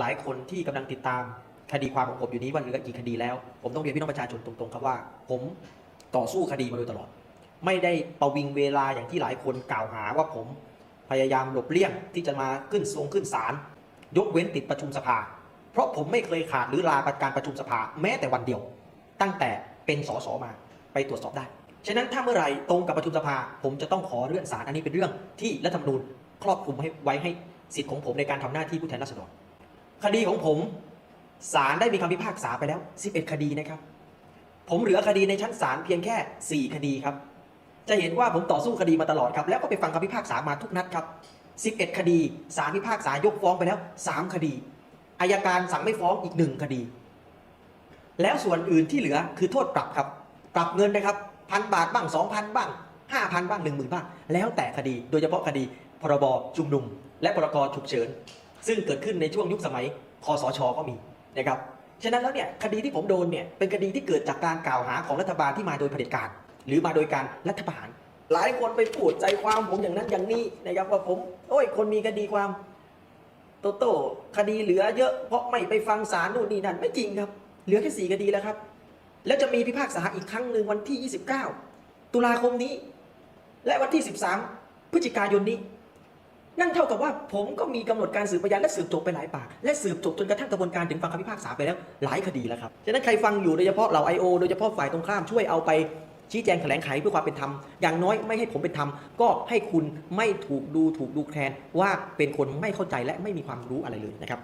หลายคนที่กำลังติดตามคดีความของผมอยู่นี้ว่าเหลือกี่คดีแล้ว ผมต้องเรียนพี่น้องประชาชนตรงๆครับว่า ผมต่อสู้คดีมาโดยตลอด ไม่ได้ประวิงเวลาอย่างที่หลายคนกล่าวหาว่าผมพยายามหลบเลี่ยงที่จะมาขึ้นทรงขึ้นศาลยกเว้นติดประชุมสภา เพราะผมไม่เคยขาดหรือลาการประชุมสภาแม้แต่วันเดียว ตั้งแต่เป็นสสมาไปตรวจสอบได้ ฉะนั้นถ้าเมื่อไหร่ตรงกับประชุมสภา ผมจะต้องขอเลื่อนศาลอันนี้เป็นเรื่องที่รัฐธรรมนูญครอบคลุมให้ไว้ให้สิทธิ์ของผมในการทำหน้าที่ผู้แทนราษฎร คดีของผมศาลได้มีคำพิพากษาไปแล้ว 11 คดีนะครับ ผมเหลือคดีในชั้นศาลเพียงแค่ 4 คดีครับ จะเห็นว่าผมต่อสู้คดีมาตลอดครับ แล้วก็ไปฟังคำพิพากษามาทุกนัดครับ 11 คดีศาลพิพากษายกฟ้องไปแล้ว 3 คดีอายการสั่งไม่ฟ้องอีกหนึ่งคดี แล้วส่วนอื่นที่เหลือคือโทษปรับครับ ปรับเงินนะครับพันบาทบ้างสองพันบ้างห้าพันบ้างหนึ่งหมื่นบ้าง แล้วแต่คดี โดยเฉพาะคดีพรบชุมนุม และพรกฉุกเฉิน ซึ่งเกิดขึ้นในช่วงยุคสมัยคอสชก็มีนะครับฉะนั้นแล้วเนี่ยคดีที่ผมโดนเนี่ยเป็นคดีที่เกิดจากการกล่าวหาของรัฐบาลที่มาโดยเผด็จการ หรือมาโดยการรัฐประหาร หลายคนไปพูดใจความผมอย่างนั้นอย่างนี้นะครับว่าผมโอ้ยคนมีคดีความโตโต้คดีเหลือเยอะเพราะไม่ไปฟังศาลนู่นนี่นั่นไม่จริงครับ เหลือแค่สี่คดีแล้วครับ แล้วจะมีพิพากษาอีกครั้งหนึ่งวันที่ 29 ตุลาคมนี้ และวันที่ 13 พฤศจิกายนนี้ นั่นเท่ากับว่าผมก็มีกำหนดการสืบพยานและสืบจบไปหลายปาก และสืบจบจนกระทั่งกระบวนการถึงฟังคำพิพากษาไปแล้วหลายคดีแล้วครับฉะนั้นใครฟังอยู่โดยเฉพาะเหล่าไอโอโดยเฉพาะฝ่ายตรงข้ามช่วยเอาไปชี้แจงแถลงไขเพื่อความเป็นธรรมอย่างน้อยไม่ให้ผมเป็นธรรมก็ให้คุณไม่ถูกดูถูกดูแคลนว่าเป็นคนไม่เข้าใจและไม่มีความรู้อะไรเลยนะครับ